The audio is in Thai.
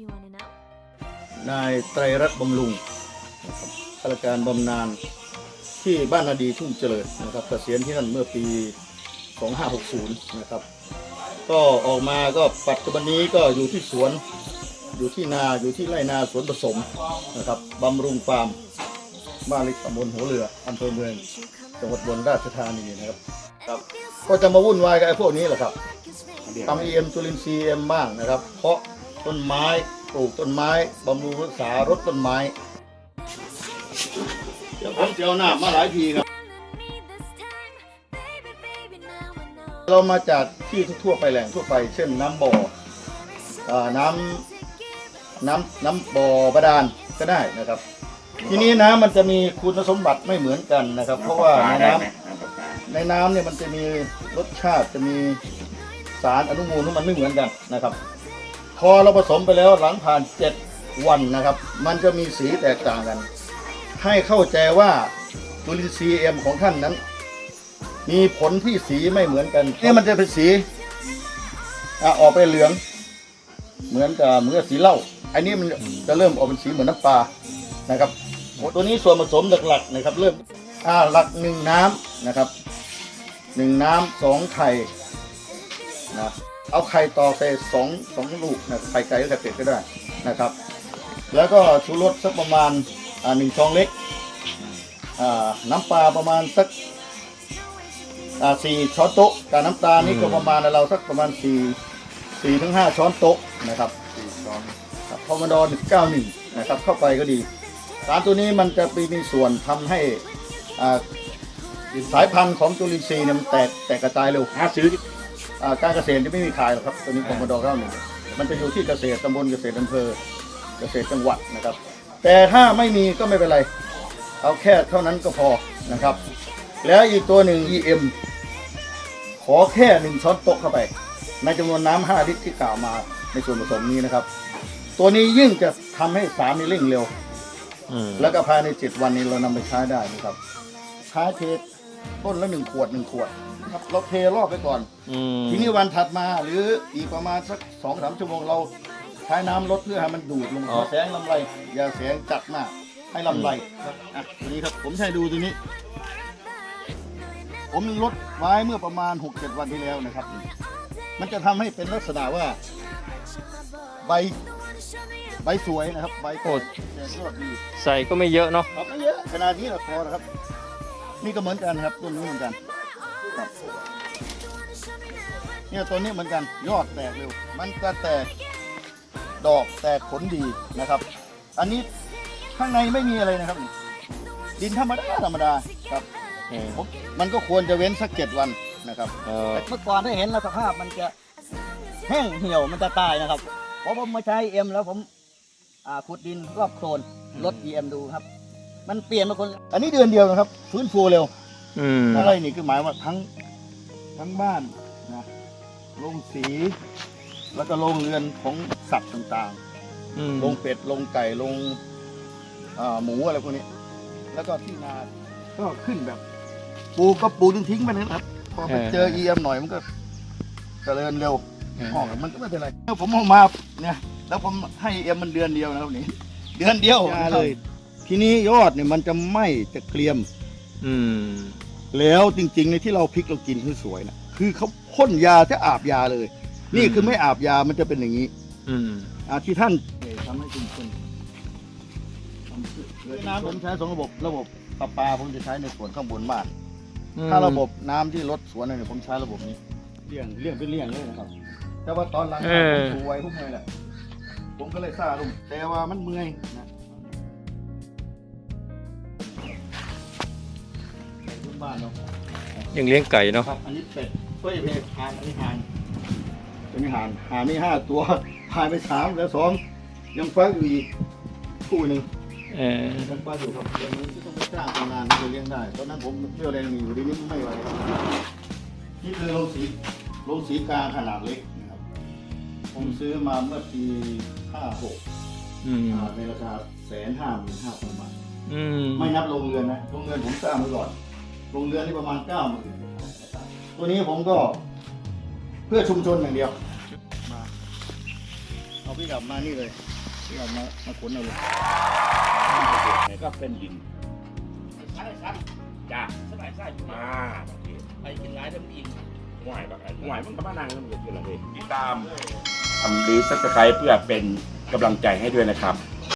you want to know? นายไตรรัตน์บำรุงนะครับข้าราชการบำนาญที่บ้านนาดีทุ่งเจริญนะครับเกษียณที่นั่นเมื่อปี 2560 นะครับ ก็ออกมาก็ปัจจุบันนี้ก็อยู่ที่สวน อยู่ที่นาอยู่ที่ไร่นาสวนผสมนะครับบำรุงฟาร์มบ้านเล็กตำบลหัวเรืออำเภอเมืองจังหวัดอุบนราชธานีนะครับครับ ก็จะมาวุ่นวายกับไอ้พวกนี้แหละครับทำเอ็มจุลินทรีย์เอ็มบ้างนะครับ เพราะ ต้นไม้ปลูกต้นไม้บำรุงรักษารดต้นไม้ เดี๋ยวผมเจียวหน้ามาหลายทีครับ เรามาจากที่ทั่วไปแหล่งทั่วไป เช่นน้ำบ่ออ่าน้ำน้ำน้ำบ่อบาดาลก็ได้นะครับ ทีนี้น้ำมันจะมีคุณสมบัติไม่เหมือนกันนะครับ เพราะว่าในน้ำในน้ำเนี่ยมันจะมีรสชาติจะมีสารอนุมูลที่มันไม่เหมือนกันนะครับ พอเราผสมไปแล้วหลังผ่านเจ็ดวันนะครับ มันจะมีสีแตกต่างกัน ให้เข้าใจว่าจุลินทรีย์เอ็มของท่านนั้น มีผลที่สีไม่เหมือนกันนี่มันจะเป็นสีอะออกไปเหลือง เหมือนกับเหมือนกับสีเหล้าอันนี้มันจะเริ่มออกเป็นสีเหมือนน้ำปลานะครับตัวนี้ส่วนผสมหลักๆนะครับ เริ่มอ่าหลักหนึ่งน้ำนะครับหนึ่งน้ำสองไข่ นะเอาไข่ตอกใส่สองสองลูกนะไข่ไก่หรือไข่เป็ดก็ได้นะครับ แล้วก็ชูรสสักประมาณอ่าหนึ่งช้อนเล็กอ่าน้ำปลาประมาณสักอ่าสี่ช้อนโต๊ะกับน้ำตาลนี่ก็ประมาณเราสักประมาณสี่สี่ถึงห้าช้อนโต๊ะนะครับสี่ช้อนครับพอมาดอหนึ่งเก้าหนึ่งนะครับเข้าไปก็ดี สารตัวนี้มันจะไปมีส่วนทำให้อ่าสายพันธุ์ของจุลินทรีย์เนี่ยมันแตกแตกกระจายเร็วหาซื้ออ่า การเกษตรจะไม่มีขายหรอกครับตัวนี้คอมโมดอร์เก้าหนึ่งมันจะอยู่ที่เกษตรตำบลเกษตรอำเภอเกษตรจังหวัดนะครับ แต่ถ้าไม่มีก็ไม่เป็นไร เอาแค่เท่านั้นก็พอนะครับ แล้วอีกตัวหนึ่ง EM ขอแค่หนึ่งช้อนโต๊ะเข้าไป ในจำนวนน้ำห้าลิตรที่กล่าวมาในส่วนผสมนี้นะครับ ตัวนี้ยิ่งจะทำให้สารนี้เร่งเร็วอืมแล้วก็ภายในเจ็ดวันนี้เรานำไปใช้ได้นะครับ ใช้เทต้นละหนึ่งขวดหนึ่งขวด ครับเราเทรอบไปก่อน อืมทีนี้วันถัดมาหรืออีกประมาณสักสองสามชั่วโมงเราใช้น้ำลดเพื่อให้มันดูดลงแสงลำไรอย่าแสงจัดมากให้ลำไรครับอะทีนี้ครับผมใช้ดูตัวนี้ ผมลดไว้เมื่อประมาณหกเจ็ดวันที่แล้วนะครับ มันจะทำให้เป็นลักษณะว่า ใบใบสวยนะครับ ใบโตแต่ยอดดี ใส่ก็ไม่เยอะเนาะ ครับไม่เยอะขนาดนี้เราพอนะครับ นี่ก็เหมือนกันครับต้นนี้เหมือนกัน ครับเนี่ยตัวนี้เหมือนกันยอดแตกเร็ว มันจะแตกดอกแตกผลดีนะครับ อันนี้ข้างในไม่มีอะไรนะครับ ดินธรรมดาธรรมดาครับอืม ผมมันก็ควรจะเว้นสักเจ็ดวันนะครับเออ แต่เมื่อก่อนถ้าเห็นแล้วสภาพมันจะแห้งเหี่ยวมันจะตายนะครับพอผมมาใช้เอ็มแล้วผมอ่าขุดดินรอบโคลนลด EM ดูครับ มันเปลี่ยนมาคน อันนี้เดือนเดียวนะครับ ฟื้นฟูเร็ว อืมอะไรนี่คือหมายว่าทั้งทั้งบ้านนะโรงสี แล้วก็โรงเรือนของสัตว์ต่างอืมๆโรงเป็ดโรงไก่โรงอ่าหมูอะไรพวกนี้ แล้วก็ที่นาก็ขึ้นแบบปลูกก็ปลูกทิ้งๆไปนะครับพอไปเจอ EM หน่อยมันก็เจริญเร็วห้องมันก็ไม่เป็นไรผมเอามาเนี่ย แล้วผมให้เอ็มมันเดือนเดียวนะครับนี่ เดือนเดียวยาเลยทีนี้ยอดเนี่ยมันจะไหม่จะเกรียม อืม แล้วจริงๆในที่เราพริกเรากินคือสวยนะคือเขาพ่นยาจะอาบยาเลย นี่คือไม่อาบยามันจะเป็นอย่างนี้ อืมอาที่ท่านทำให้ชุมชนน้ำผมใช้สองระบบระบบประปาผมจะใช้ในส่วนข้างบนบ้าน ถ้าระบบน้ำที่ลดสวนเนี่ยผมใช้ระบบนี้เลี่ยงเลี่ยงเป็นเลี่ยงเลยนะครับ แต่ว่าตอนหลังเออผมถูไว้พวกเมื่อยแหละผมก็เลยซาลงแต่ว่ามันเมื่อยนะ บ้านเนาะยังเลี้ยงไก่เนาะครับ อันนี้เป็ดเฮ้ยเพกหานอันนี้หานตัวนี้หานหานนี่ห้าตัวหานไปสามแล้วสองยังฟักอยู่อีกคู่หนึ่งเออยังฟักอยู่ครับเดี๋ยวนี้ต้องไปจ้างทำงานจะเลี้ยงได้ตอนนั้นผมเที่ยวแรงมีอยู่ดีนี้ไม่ไหวครับนี่คือโรงสีโรงสีกลางขนาดเล็กนะครับ ผมซื้อมาเมื่อปีห้าหกอืมในราคาแสนห้าหมื่นห้าพันบาทอืมไม่นับโรงเรือนนะโรงเรือนผมสร้างไว้ก่อน โรงเรือนนี่ประมาณเก้าหมื่นตัวนี้ผมก็เพื่อชุมชนอย่างเดียว มาเอาไปพี่ดับมานี่เลยพี่ดับมามาขนเอาเลยไหนก็เป็นดินใช่ครับจ้าสบายใช่มาบางทีไปกินร้ายเดิมอินหวายบางอันหวายมันก็มานางมันเกิดขึ้นอะไรติดตามทำรีสับสไครเพื่อเป็นกำลังใจให้ด้วยนะครับ